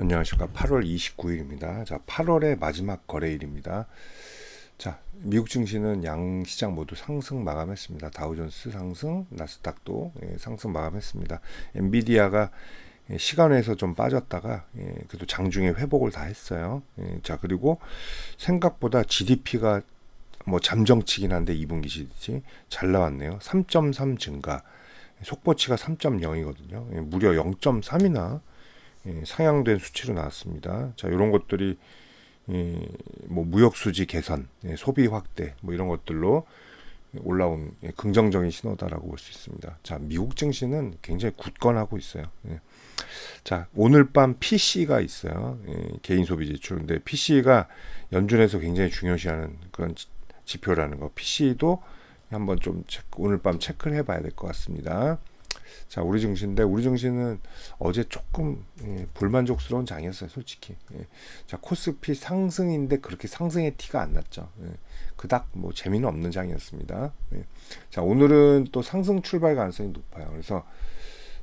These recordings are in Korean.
안녕하십니까. 8월 29일입니다. 자, 8월의 마지막 거래일입니다. 자, 미국 증시는 양 시장 모두 상승 마감했습니다. 다우존스 상승, 나스닥도 예, 상승 마감했습니다. 엔비디아가 예, 시간에서 좀 빠졌다가 예, 그래도 장중에 회복을 다 했어요. 예, 자, 그리고 생각보다 GDP가 뭐 잠정치긴 한데 2분기 GDP 잘 나왔네요. 3.3 증가. 속보치가 3.0이거든요. 예, 무려 0.3이나 예, 상향된 수치로 나왔습니다. 자, 이런 것들이 예, 뭐 무역 수지 개선, 예, 소비 확대 뭐 이런 것들로 올라온 예, 긍정적인 신호다라고 볼 수 있습니다. 자, 미국 증시는 굉장히 굳건하고 있어요. 예. 자, 오늘 밤 PC가 있어요. 예, 개인 소비 지출. 근데 PC가 연준에서 굉장히 중요시하는 그런 지, 지표라는 거. PC도 한번 좀 체크, 오늘 밤 체크를 해봐야 될 것 같습니다. 자, 우리 증시인데 우리 증시는 어제 조금 예, 불만족스러운 장이었어요, 솔직히. 예. 자, 코스피 상승인데 그렇게 상승의 티가 안 났죠. 예. 그닥 뭐 재미는 없는 장이었습니다. 예. 자, 오늘은 또 상승 출발 가능성이 높아요. 그래서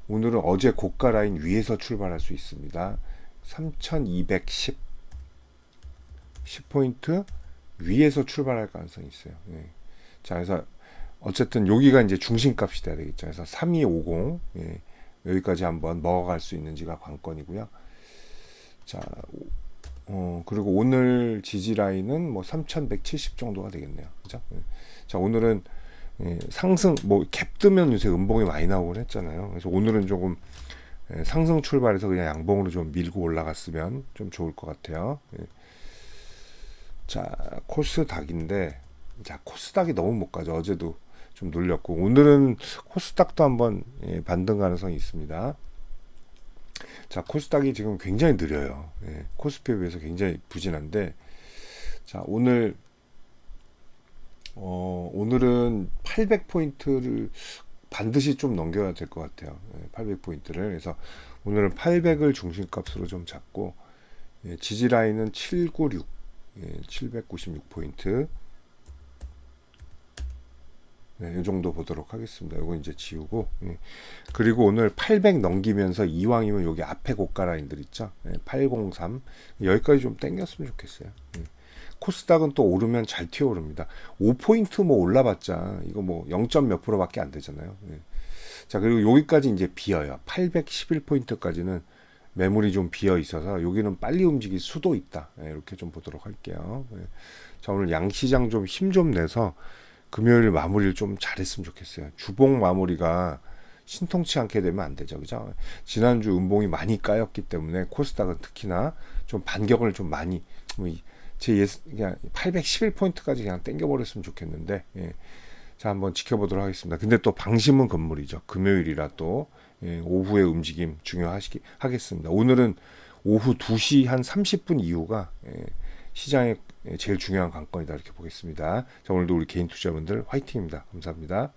오늘은 어제 고가 라인 위에서 출발할 수 있습니다. 3210 10포인트 위에서 출발할 가능성이 있어요. 예. 자, 그래서 어쨌든 여기가 이제 중심값이 돼야 되겠죠. 그래서 3250 예, 여기까지 한번 먹어갈 수 있는지가 관건이고요. 자, 어, 그리고 오늘 지지 라인은 뭐 3170 정도가 되겠네요. 그죠? 예. 자, 오늘은 예, 상승 뭐캡 뜨면 요새 음봉이 많이 나오곤 했잖아요. 그래서 오늘은 조금 예, 상승 출발해서 그냥 양봉으로 좀 밀고 올라갔으면 좀 좋을 것 같아요. 예. 자, 코스닥인데 자, 코스닥이 너무 못 가죠. 어제도 좀 눌렸고 오늘은 코스닥도 한번 예, 반등 가능성이 있습니다. 자 코스닥이 지금 굉장히 느려요. 예, 코스피에 비해서 굉장히 부진한데 자 오늘 어, 오늘은 800포인트를 반드시 좀 넘겨야 될 것 같아요. 예, 800포인트를. 그래서 오늘은 800을 중심값으로 좀 잡고, 예, 지지 라인은 796, 예, 796포인트. 네, 이 정도 보도록 하겠습니다. 이거 이제 지우고 예. 그리고 오늘 800 넘기면서 이왕이면 여기 앞에 고가 라인들 있죠. 예, 803 여기까지 좀 땡겼으면 좋겠어요. 예. 코스닥은 또 오르면 잘 튀어오릅니다. 5포인트 뭐 올라봤자 이거 뭐 0. 몇 프로밖에 안 되잖아요. 예. 자 그리고 여기까지 이제 비어요. 811포인트까지는 매물이 좀 비어 있어서 여기는 빨리 움직일 수도 있다. 예, 이렇게 좀 보도록 할게요. 예. 자 오늘 양시장 좀 힘좀 내서 금요일 마무리를 좀 잘했으면 좋겠어요. 주봉 마무리가 신통치 않게 되면 안 되죠. 그죠? 지난주 음봉이 많이 까였기 때문에 코스닥은 특히나 좀 반격을 좀 많이 뭐제 예, 그냥 811포인트까지 그냥 땡겨 버렸으면 좋겠는데 예. 자 한번 지켜보도록 하겠습니다. 근데 또 방심은 건물이죠. 금요일이라 또 예, 오후의 움직임 중요하시기 하겠습니다. 오늘은 오후 2시 한 30분 이후가 예, 시장의 제일 중요한 관건이다 이렇게 보겠습니다. 자 오늘도 우리 개인 투자분들 화이팅입니다. 감사합니다.